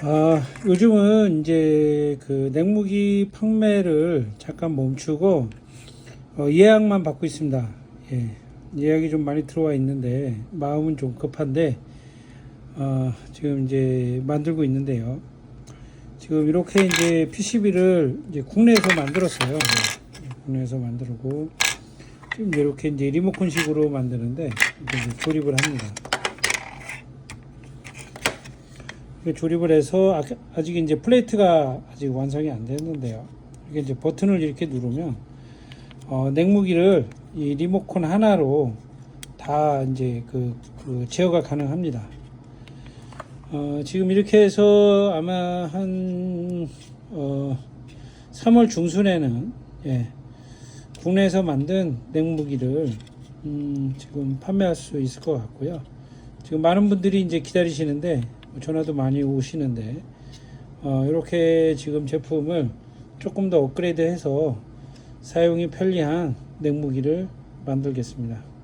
아, 요즘은 이제 그 냉무기 판매를 잠깐 멈추고 어, 예약만 받고 있습니다. 예. 예약이 좀 많이 들어와 있는데 마음은 좀 급한데 어, 지금 이제 만들고 있는데요. 지금 이렇게 이제 PCB를 이제 국내에서 만들었어요. 예, 국내에서 만들고 지금 이렇게 이제 리모컨식으로 만드는데 조립을 합니다. 이렇게 조립을 해서 아- 아직 이제 플레이트가 아직 완성이 안 됐는데요. 이게 이제 버튼을 이렇게 누르면 어, 냉무기를 이 리모컨 하나로 다 이제 그, 그 제어가 가능합니다. 어, 지금 이렇게 해서 아마 한 어, 3월 중순에는 예, 국내에서 만든 냉무기를 음, 지금 판매할 수 있을 것 같고요. 지금 많은 분들이 이제 기다리시는데 뭐 전화도 많이 오시는데 어, 이렇게 지금 제품을 조금 더 업그레이드해서 사용이 편리한 냉무기를 만들겠습니다.